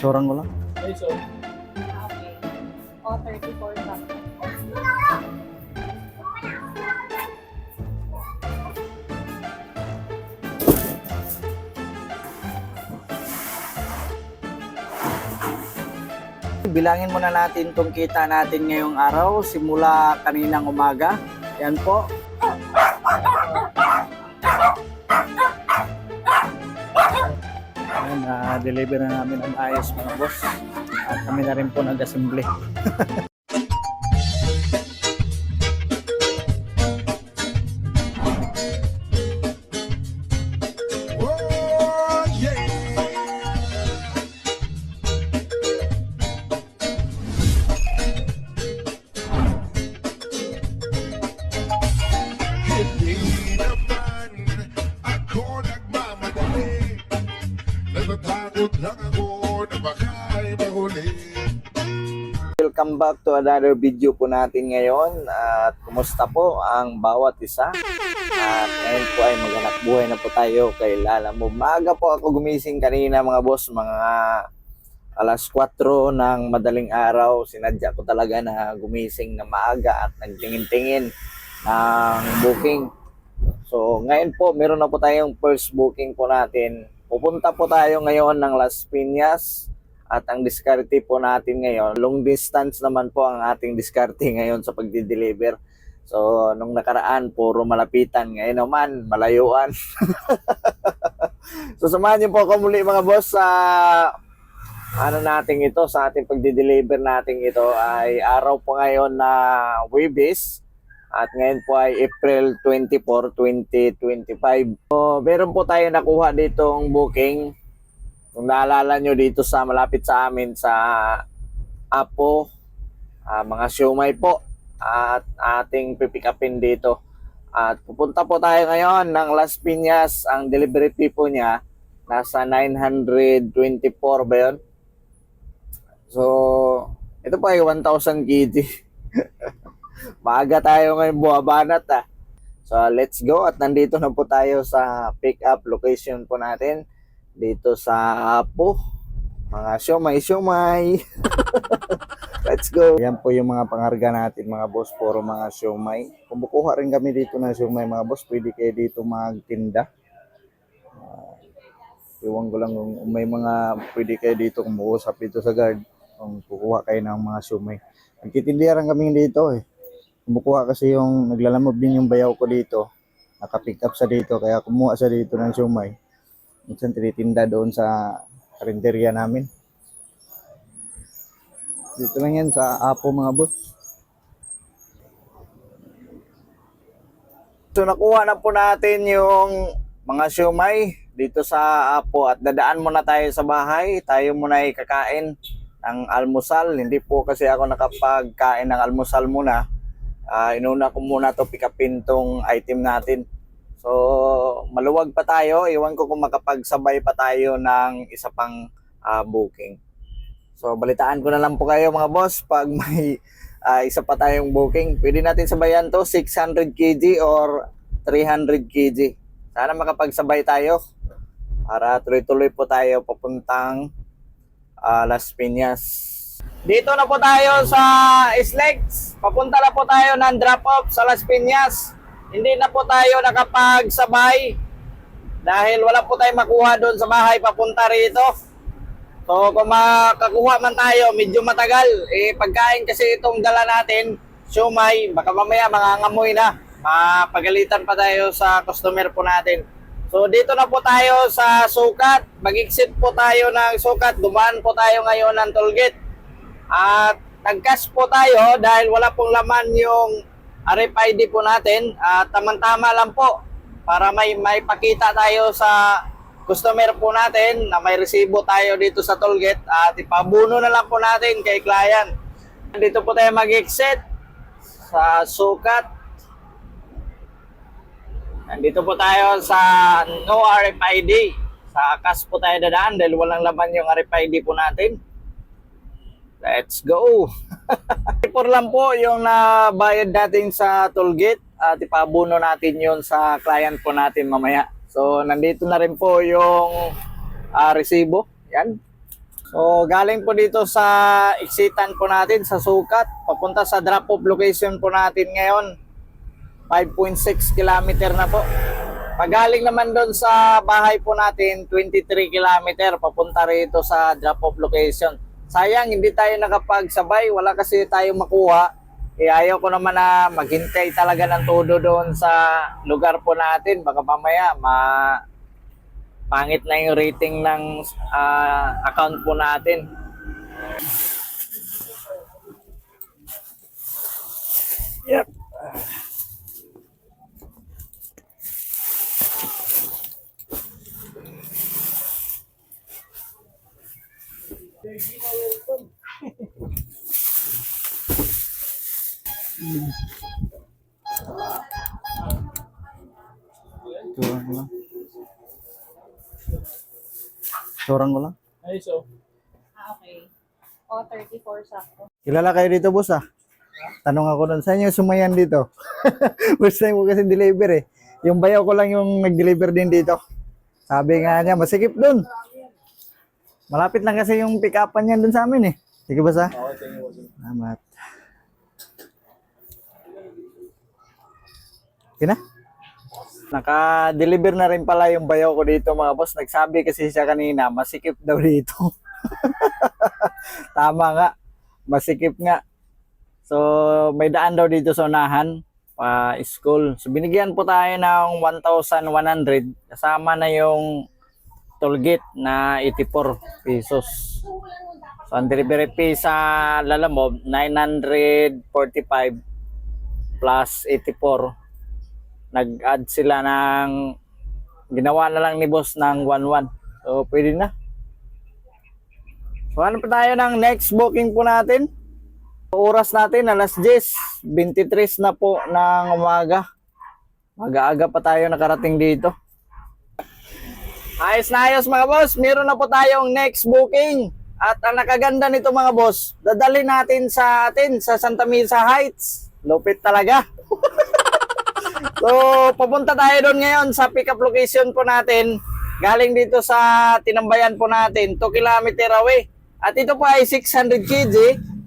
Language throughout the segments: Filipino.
Sorang ko lang. Okay. O, 34 ka. Bilangin muna natin itong kita natin ngayong araw simula kaninang umaga. Yan po. Ayan, na-deliver na namin ang ayos mga boss. At kami na rin po nag-assembly. Lang ako na baka'y mahuli Welcome back to another video po natin ngayon. At kumusta po ang bawat isa? At ngayon po ay maghanap buhay na po tayo kay Lala mo. Po ako gumising kanina mga boss, mga alas 4 ng madaling araw. Sinadya ko talaga na gumising na maaga at nagtingin-tingin ng booking. So ngayon po, meron na po tayong first booking po natin. Pupunta po tayo ngayon ng Las Piñas. At ang diskarte po natin ngayon, long distance naman po ang ating diskarte ngayon sa pagdi-deliver. So, nung nakaraan, puro malapitan. Ngayon naman, malayuan. so, samahan niyo po ako muli mga boss sa ano natin ito, sa ating pagdi-deliver natin ito ay araw po ngayon na Webis. At ngayon po ay April 24, 2025. So, meron po tayo nakuha ditong booking. Kung naalala nyo dito sa malapit sa amin sa Apo, ah, mga siumay po at ating pipick upin dito. At pupunta po tayo ngayon ng Las Piñas. Ang delivery fee po niya nasa 924 ba yun? So, ito po ay 1,000 kg. Maaga tayo ngayon buwabanat ah. So, let's go. At nandito na po tayo sa pick up location po natin dito sa Apo. Mga siomay, siomay. Let's go. Yan po yung mga pangarga natin mga boss. Puro mga siomay. Kung bukuha rin kami dito ng siomay mga boss, pwede kayo dito magtinda. Uh, iwan ko lang kung may mga pwede kayo dito kung bukusap dito sa guard. Kung kukuha kayo ng mga siomay. Nagtitindihan kami dito eh. Kumukuha kasi yung naglalamog din yung bayaw ko dito. Nakapick up sa dito kaya kumuha sa dito ng siomay. Minsan tinitinda doon sa karinderya namin. Dito lang yan sa Apo mga boss. So nakuha na po natin yung mga siomay dito sa Apo at dadaan muna tayo sa bahay. Tayo muna ay kakain ng almusal. Hindi po kasi ako nakapagkain ng almusal muna. Ah, inuna ko muna to pick upin tong item natin. So, maluwag pa tayo. Iwan ko kung makapagsabay pa tayo ng isa pang ah, booking. So, balitaan ko na lang po kayo mga boss pag may ah, isa pa tayong booking. Pwede natin sabayan to 600 kg or 300 kg. Sana makapagsabay tayo para tuloy-tuloy po tayo papuntang ah, Las Piñas. Dito na po tayo sa Islex. Papunta na po tayo ng drop-off sa Las Piñas. Hindi na po tayo nakapagsabay dahil wala po tayong makuha doon sa bahay papunta rito. So kung makakuha man tayo, medyo matagal. Eh pagkain kasi itong dala natin, siomay, baka mamaya mangangamoy na. Mapagalitan pa tayo sa customer po natin. So dito na po tayo sa sukat. Mag-exit po tayo ng sukat. Dumaan po tayo ngayon ng tollgate. At nag-cash po tayo dahil wala pong laman yung RFID po natin. At tamang-tama lang po para may may pakita tayo sa customer po natin na may resibo tayo dito sa tollgate at ipabuno na lang po natin kay client. Dito po tayo mag-exit sa sukat. Nandito po tayo sa no RFID. Sa cash po tayo dadaan dahil walang laman yung RFID po natin. Let's go! Ipor lang po yung nabayad natin sa tollgate at ipabuno natin yon sa client po natin mamaya. So, nandito na rin po yung ah, resibo. Yan. So, galing po dito sa exitan po natin sa sukat, papunta sa drop-off location po natin ngayon. 5.6 kilometer na po. Pagaling naman doon sa bahay po natin, 23 kilometer papunta rito sa drop-off location. Sayang, hindi tayo nakapagsabay. Wala kasi tayo makuha. Eh, ayaw ko naman na maghintay talaga ng todo doon sa lugar po natin. Baka mamaya, ma pangit na yung rating ng ah, account po natin. Yep. Turang ko lang. Ah, okay. O, 34 sakto. Kilala kayo dito, boss ah. Tanong ako nun, saan yung sumayan dito? First time ko kasi deliver eh. Yung bayaw ko lang yung nag-deliver din dito. Sabi nga niya, masikip dun. Malapit lang kasi yung pick-upan niya dun sa amin eh. Sige ba sa? Salamat. Kina? Naka-deliver na rin pala yung bayaw ko dito mga boss. Nagsabi kasi siya kanina, masikip daw dito. Tama nga. Masikip nga. So, may daan daw dito sa unahan pa school. So, binigyan po tayo ng 1,100 kasama na yung toll gate na 84 pesos. So, ang delivery fee sa Lalamob, 945 plus 84. Nag-add sila ng ginawa na lang ni boss ng 11. So, pwede na. So, ano pa tayo ng next booking po natin? Oras natin, alas 10, 23 na po ng umaga. Mag-aaga pa tayo nakarating dito. Ayos na ayos mga boss, meron na po tayong next booking. At ang nakaganda nito mga boss, dadali natin sa atin sa Santa Misa Heights. Lupit talaga. so, papunta tayo doon ngayon sa pick-up location po natin. Galing dito sa tinambayan po natin, 2 kilometer away. At ito po ay 600 kg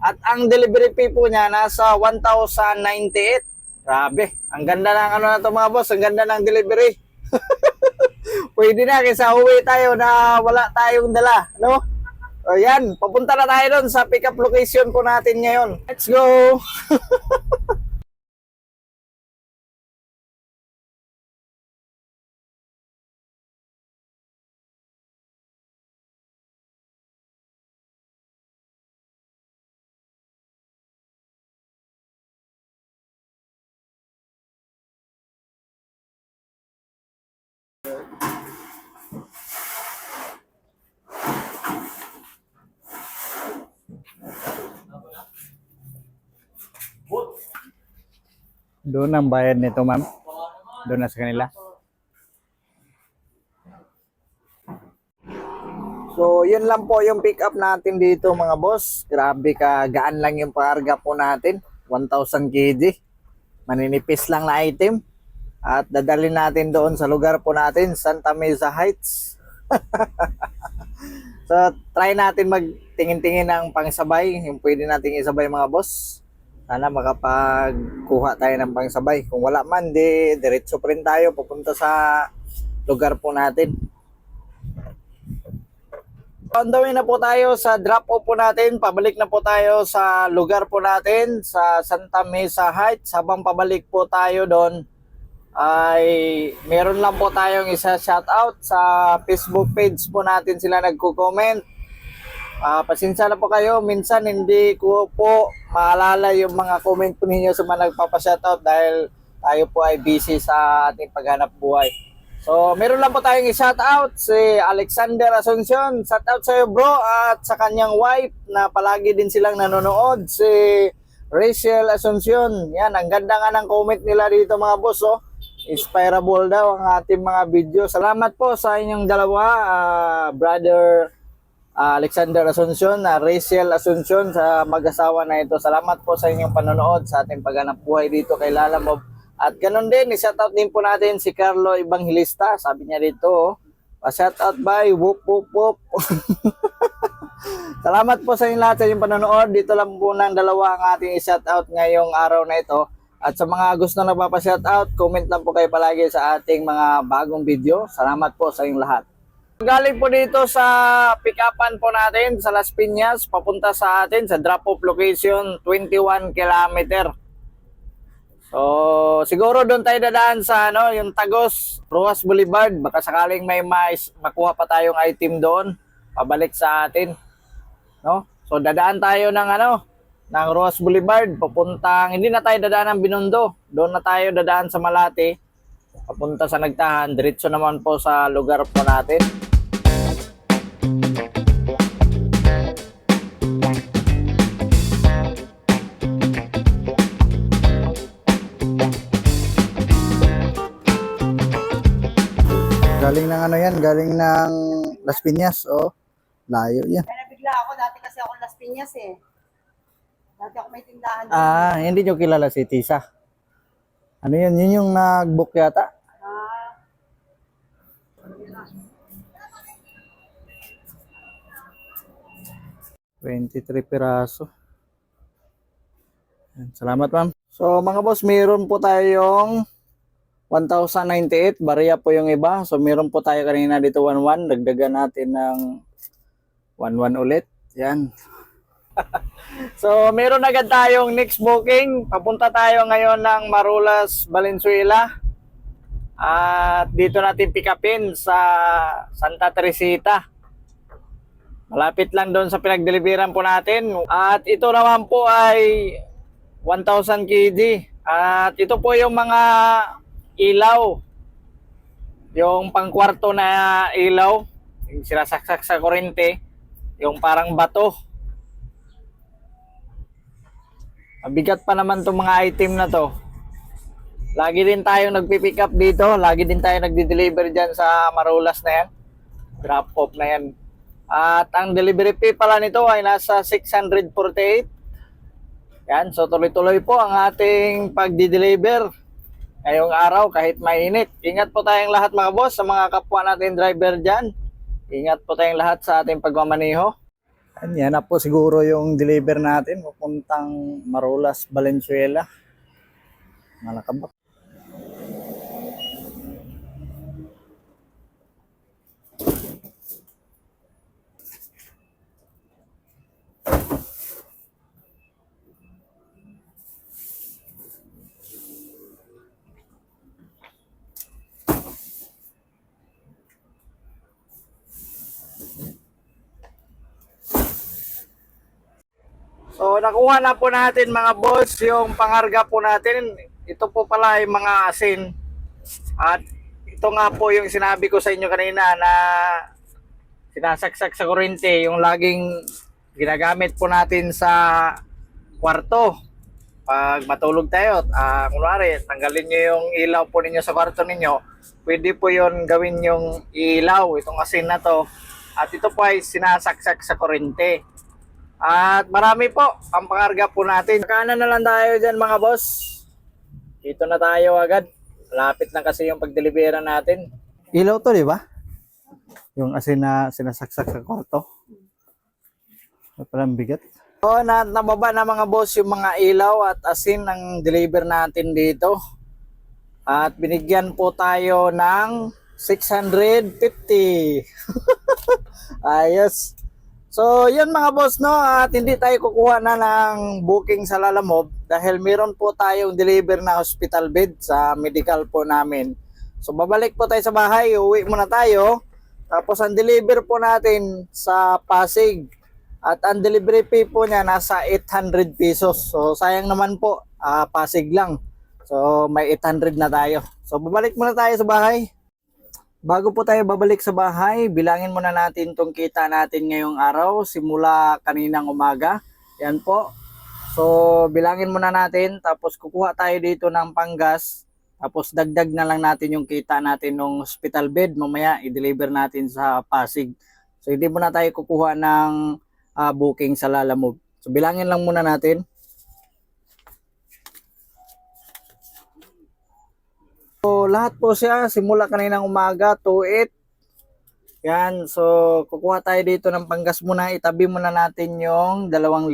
at ang delivery fee po niya nasa 1,098. Grabe, ang ganda ng ano na to mga boss, ang ganda ng delivery. Pwede na kaysa uwi tayo na wala tayong dala, no? O yan, papunta na tayo doon sa pick-up location po natin ngayon. Let's go! Doon ang bayad nito, ma'am. Doon na sa kanila. So, yun lang po yung pick up natin dito mga boss. Grabe ka, gaan lang yung paarga po natin. 1,000 kg. Maninipis lang na item. At dadalhin natin doon sa lugar po natin, Santa Mesa Heights. so, try natin magtingin-tingin ng pangsabay. Yung pwede nating isabay mga boss. Sana makapagkuha tayo ng pangsabay. Kung wala man, di diretso pa rin tayo papunta sa lugar po natin. On the way na po tayo sa drop-off po natin. Pabalik na po tayo sa lugar po natin sa Santa Mesa Heights. Habang pabalik po tayo doon, ay meron lang po tayong isa shoutout sa Facebook page po natin sila nagko-comment. Ah, pasensya na po kayo, minsan hindi ko po maalala yung mga comment po ninyo sa mga nagpapa-shoutout dahil tayo po ay busy sa ating paghanap buhay. So, meron lang po tayong i-shoutout si Alexander Asuncion. Shoutout sa iyo bro at sa kanyang wife na palagi din silang nanonood. Si Rachel Asuncion. Yan, ang ganda nga ng comment nila dito mga boss. Oh. Inspirable daw ang ating mga video. Salamat po sa inyong dalawa, ah, brother ah, Alexander Asuncion, na Rachel Asuncion sa mag-asawa na ito. Salamat po sa inyong panonood sa ating paghanap buhay dito kay Lalamob. At ganun din, i-shoutout din po natin si Carlo Evangelista. Sabi niya dito, oh, pa-shoutout by whoop whoop whoop. Salamat po sa inyo lahat sa inyong panonood. Dito lang po ng dalawa ang ating i-shoutout ngayong araw na ito. At sa mga gusto na nagpapa-shoutout, comment lang po kayo palagi sa ating mga bagong video. Salamat po sa inyong lahat. Galing po dito sa pick-upan po natin sa Las Piñas, papunta sa atin sa drop-off location, 21 kilometer. So, siguro doon tayo dadaan sa ano, yung Tagos, Ruas Boulevard. Baka sakaling may mais, makuha pa tayong item doon, pabalik sa atin. No? So, dadaan tayo ng ano, ng Ruas Boulevard, papuntang, hindi na tayo dadaan ng Binondo. Doon na tayo dadaan sa Malate, papunta sa Nagtahan. Diretso naman po sa lugar po natin. Galing ng ano yan, galing ng Las Piñas, oh. Layo yan. Kaya nabigla ako, dati kasi ako Las Piñas eh. Dati ako may tindahan doon. Ah, hindi nyo kilala si Tisa. Ano yun? Yun yung nag-book yata? Ah, 23 piraso. Salamat ma'am. So mga boss, meron po tayong 1,098. Bariya po yung iba. So meron po tayo kanina dito 11. Dagdagan natin ng 11 ulit. Yan. so meron agad tayong next booking. Papunta tayo ngayon ng Marulas, Valenzuela. At dito natin pick sa Santa Teresita. Malapit lang doon sa pinagdeliveran po natin. At ito naman po ay 1,000 kg. At ito po yung mga ilaw. Yung pangkwarto na ilaw. Yung sinasaksak sa kurente. Yung parang bato. Mabigat pa naman itong mga item na to. Lagi din tayong nagpipick up dito. Lagi din tayo nagdi-deliver dyan sa Marulas na yan. Drop off na yan. At ang delivery fee pala nito ay nasa 648. Yan, so tuloy-tuloy po ang ating pagdi-deliver ngayong araw kahit mainit. Ingat po tayong lahat mga boss sa mga kapwa natin driver dyan. Ingat po tayong lahat sa ating pagmamaneho. Yan, yan na po siguro yung deliver natin papuntang Marulas, Valenzuela. Malakabak. So nakuha na po natin mga boss yung pangarga po natin. Ito po pala ay mga asin. At ito nga po yung sinabi ko sa inyo kanina na sinasaksak sa kurente yung laging ginagamit po natin sa kwarto. Pag matulog tayo, ah kunwari, tanggalin nyo yung ilaw po ninyo sa kwarto ninyo, pwede po yon gawin yung ilaw, itong asin na to. At ito po ay sinasaksak sa kurente. At marami po ang pangarga po natin. Kanan na lang tayo dyan mga boss. Dito na tayo agad. Lapit na kasi yung pagdelibera natin. Ilaw to, di ba? Yung asin na sinasaksak sa kwarto. Parang bigat. So, na, nababa na mga boss yung mga ilaw at asin ang deliver natin dito. At binigyan po tayo ng 650. Ayos. So, yun mga boss, no? At hindi tayo kukuha na ng booking sa Lalamove dahil meron po tayong deliver na hospital bed sa medical po namin. So, babalik po tayo sa bahay, uwi muna tayo. Tapos, ang deliver po natin sa Pasig. At ang delivery fee po niya nasa 800 pesos. So, sayang naman po, ah, Pasig lang. So, may 800 na tayo. So, babalik muna tayo sa bahay. Bago po tayo babalik sa bahay, bilangin muna natin tong kita natin ngayong araw simula kaninang umaga. Yan po. So, bilangin muna natin tapos kukuha tayo dito ng panggas. Tapos dagdag na lang natin yung kita natin ng hospital bed. Mamaya i-deliver natin sa Pasig. So, hindi muna tayo kukuha ng ah, booking sa Lalamove. So, bilangin lang muna natin. So, lahat po siya simula kaninang umaga to 8 Yan, so kukuha tayo dito ng panggas muna. Itabi muna natin yung 2,000.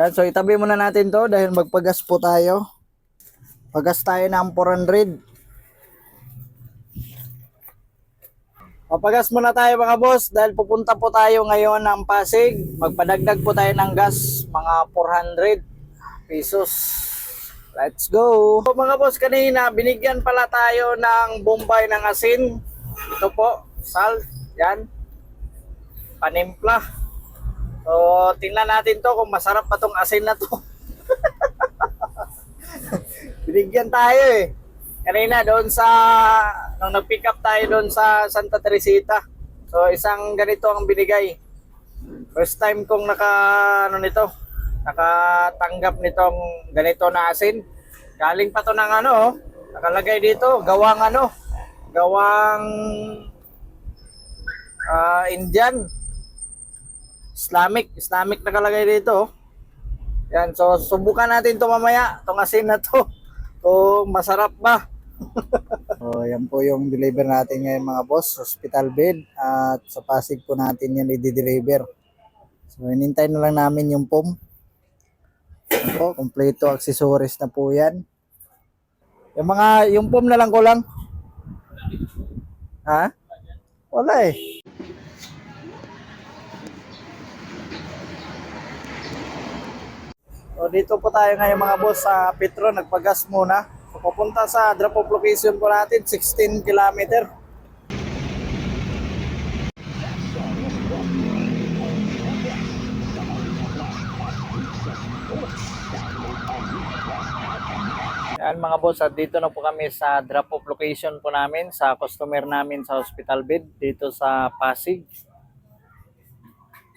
Yan, so itabi muna natin to dahil magpagas po tayo. Pagas tayo ng 400. Papagas muna tayo mga boss dahil pupunta po tayo ngayon ng Pasig. Magpadagdag po tayo ng gas, mga 400 pesos. Let's go! So mga boss, kanina binigyan pala tayo ng bombay ng asin. Ito po, salt, yan. Panimpla. So, tingnan natin to kung masarap pa tong asin na to. binigyan tayo eh. Kanina doon sa, nung nag-pick up tayo doon sa Santa Teresita. So, isang ganito ang binigay. First time kong naka, ano nito, nakatanggap nitong ganito na asin. Galing pa to ng ano, oh. nakalagay dito, gawang ano, gawang ah, Indian. Islamic, Islamic nakalagay dito. oh. Yan, so subukan natin to mamaya, tong asin na to. Kung masarap ba. so, yan po yung deliver natin ngayon mga boss, hospital bed at sa Pasig po natin yan i-deliver. So, inintay na lang namin yung pom. Yan po, kompleto accessories na po yan. Yung mga, yung pom na lang ko lang. Ha? Wala eh. So dito po tayo ngayon mga boss sa Petro, nagpagas muna. So, papunta sa drop off location po natin, 16 kilometer. Yan mga boss, at dito na po kami sa drop off location po namin sa customer namin sa hospital bed dito sa Pasig.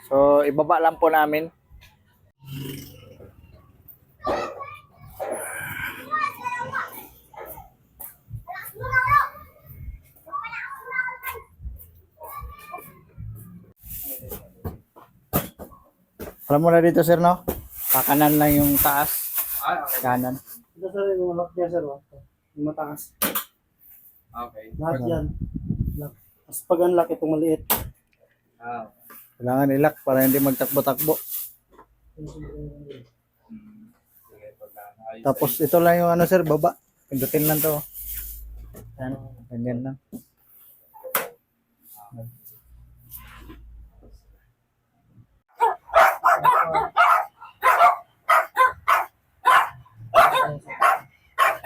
So ibaba lang po namin. Alam mo na dito sir no? Kakanan lang yung taas. Kanan. Sir, yung lock niya sir, oh. yung mataas. Okay. Lahat yan. Lock. Tapos pag unlock, itong maliit. Ah, Kailangan ilak para hindi magtakbo-takbo. Tapos ito lang yung ano sir, baba. Pindutin lang to. Yan, ganyan lang.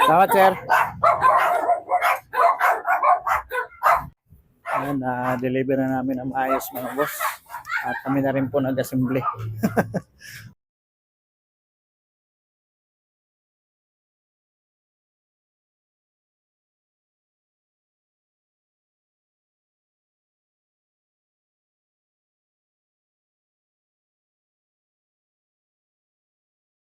Salamat sir. Ayan, na-deliver na namin ang ayos mga boss. At kami na rin po nag-assembly.